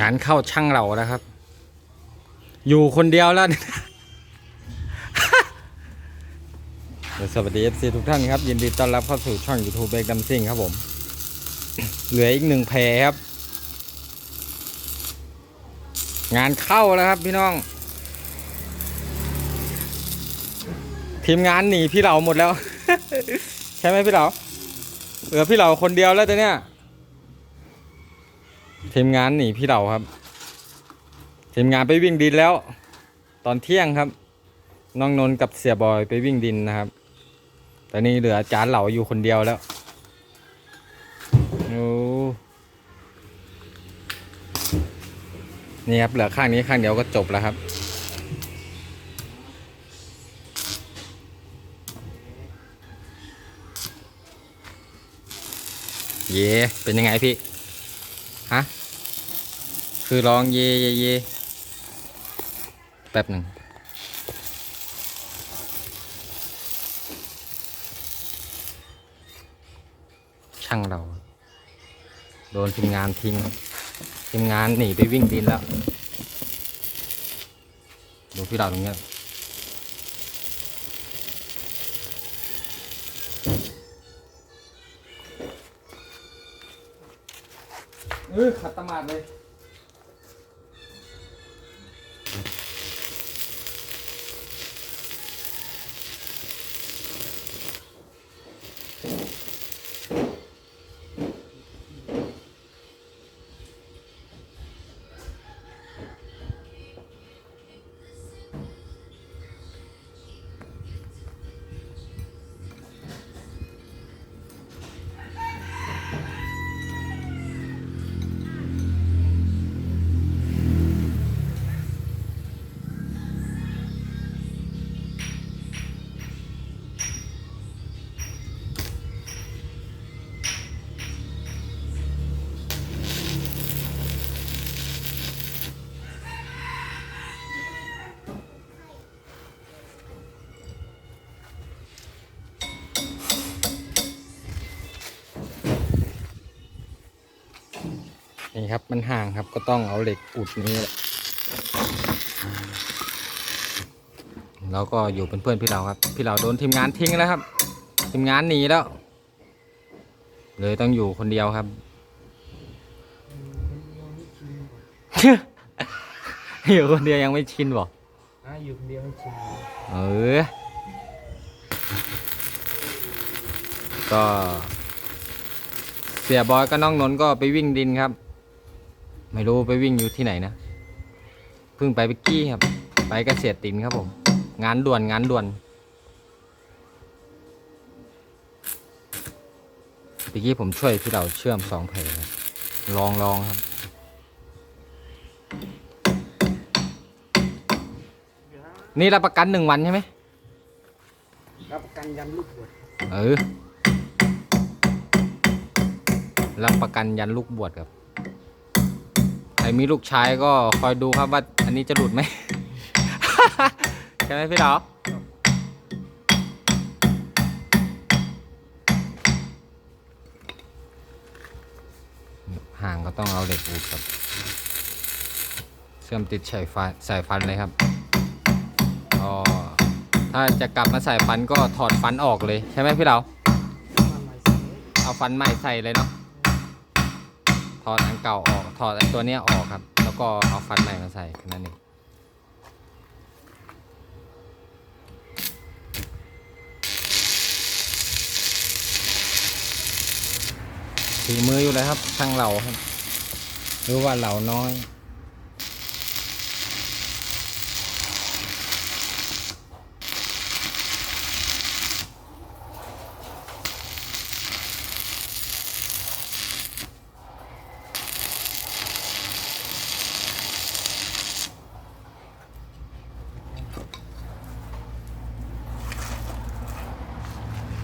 งานเข้าช่างเราแล้วครับ อยู่คนเดียวแล้วสวัสดี FC ทุกท่านครับ ยินดีต้อนรับเข้าสู่ช่อง YouTube เบรกดัมซิงครับผม เหลืออีกหนึ่งแพรครับ งานเข้าแล้วครับพี่น้อง ทีมงานหนีพี่เหลาหมดแล้ว ใช่ไหมพี่เหลาเหลือพี่เหลาคนเดียวแล้วแต่เนี่ย ทีมงานหนีพี่เหลาครับ ทีมงานไปวิ่งดินแล้ว ตอนเที่ยงครับ น้องนนกับเสียบอยไปวิ่งดินนะครับ ตอนนี้เหลืออาจารย์เหล่าอยู่คนเดียวแล้วโอ้นี่ครับเหลือข้างนี้ข้างเดียวก็จบแล้วครับเย่เป็นยังไงพี่ ฮะ คือลองเย่เย่เย่แป๊บหนึ่งช่างเรา โดนทีมงานทิ้งทีมงานหนีไปวิ่งดินแล้ว ดูพี่เราตรงเนี้ยเออขัดตมาดเลย นี่ครับมันห่างครับก็ต้องเอาเหล็กอุดนี้แหละแล้วก็อยู่เป็นเพื่อนพี่เราครับ พี่เราโดนทีมงานทิ้งแล้วครับ ทีมงานหนีแล้ว เลยต้องอยู่คนเดียวครับอยู่คนเดียวยังไม่ชินบอกอะอยู่คนเดียวให้ชิมเออก็เสียบอยก็น้องนนท์ก็ไปวิ่งดินครับ ไม่รู้ไปวิ่งอยู่ที่ไหนนะเพิ่งไปเมื่อกี้ครับ ไปเกษตรตินครับผม งานด่วนงานด่วนเมื่อกี้ผมช่วยพี่เราเชื่อมสองแผลครับลองลองครับ นี่รับประกันหนึ่งวันใช่ไหมรับประกันยันลูกบวชเออ รับประกันยันลูกบวชครับใคร มีลูกชายก็คอยดูครับว่าอันนี้จะหลุดไหม ใช่ไหมพี่ดอกห่างก็ต้องเอาเหล็กอุดครับเชื่อมติดสายไฟสายฟันเลยครับก็ถ้าจะกลับมาใส่ฟันก็ถอดฟันออกเลยใช่ไหมพี่เรา เอาฟันใหม่ใส่เลยเนาะ ถอดอันเก่าออก ถอดไอ้ตัวเนี้ยออกครับ แล้วก็เอาฟันใหม่มาใส่แค่นั้นเองถีมืออยู่เลยครับช่างเหล่าครับหรือว่าเหล่าน้อย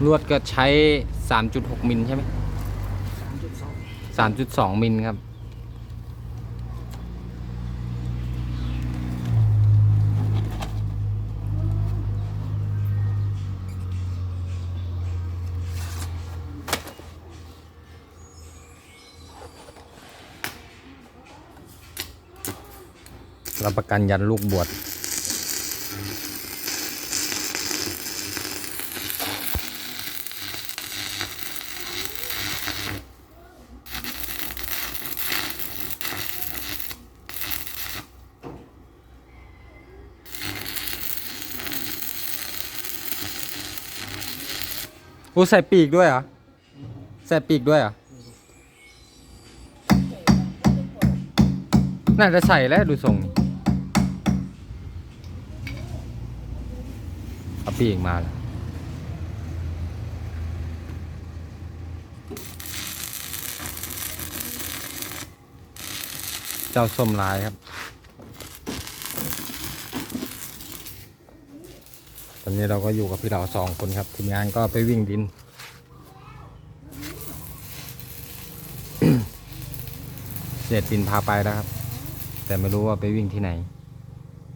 ลวดก็ใช้ 3.6 มิลใช่ไหมสามจุดสอง3.2 มิลครับ รับประกันยันลูกบวช อ้ใส่ปีกด้วยเหรอ ใส่ปีกด้วยเหรอ น่าจะใส่แล้วดูทรงนี่เอาปีกมาแล้วเจ้าส้มลายครับ อนนี้เราก็อยู่กับพี่เหล่าสองคนครับทีมงานก็ไปวิ่งดินเสียดินพาไปแล้วครับ แต่ไม่รู้ว่าไปวิ่งที่ไหน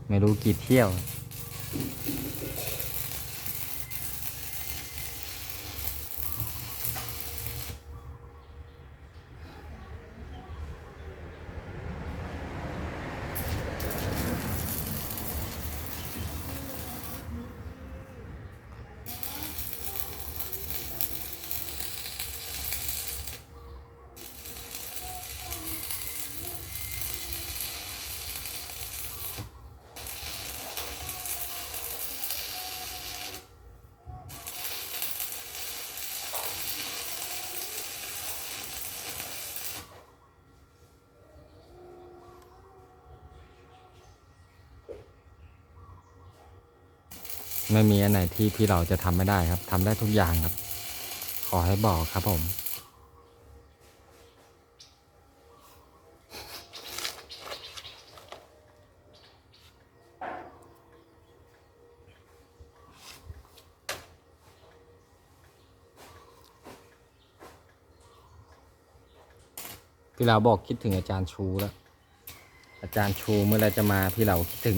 ไม่รู้กี่เที่ยว ไม่มีอันไหนที่พี่เราจะทำไม่ได้ครับทำได้ทุกอย่างครับ ขอให้บอกครับผมพี่เราบอกคิดถึงอาจารย์ชูแล้ว อาจารย์ชูเมื่อไรจะมาพี่เราคิดถึง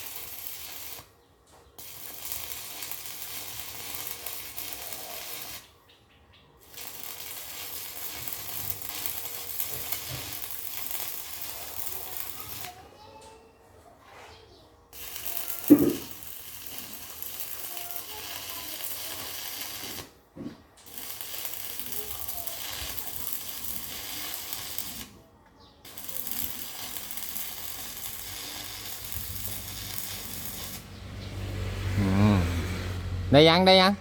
ได้ยังได้ยัง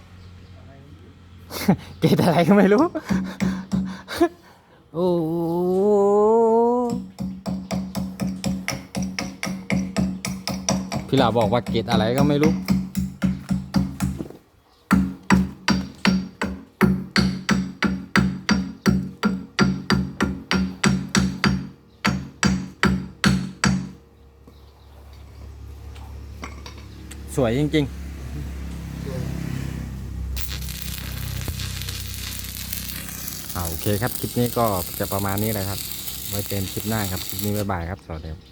เกตอะไรก็ไม่รู้ โอ้พี่หลาบอกว่าเกตอะไรก็ไม่รู้สวยจริง ๆ อ่าโอเคครับ คลิปนี้ก็จะประมาณนี้แหละครับ ไว้เจอกันคลิปหน้าครับ คลิปนี้บ๊ายบายครับ สวัสดีครับ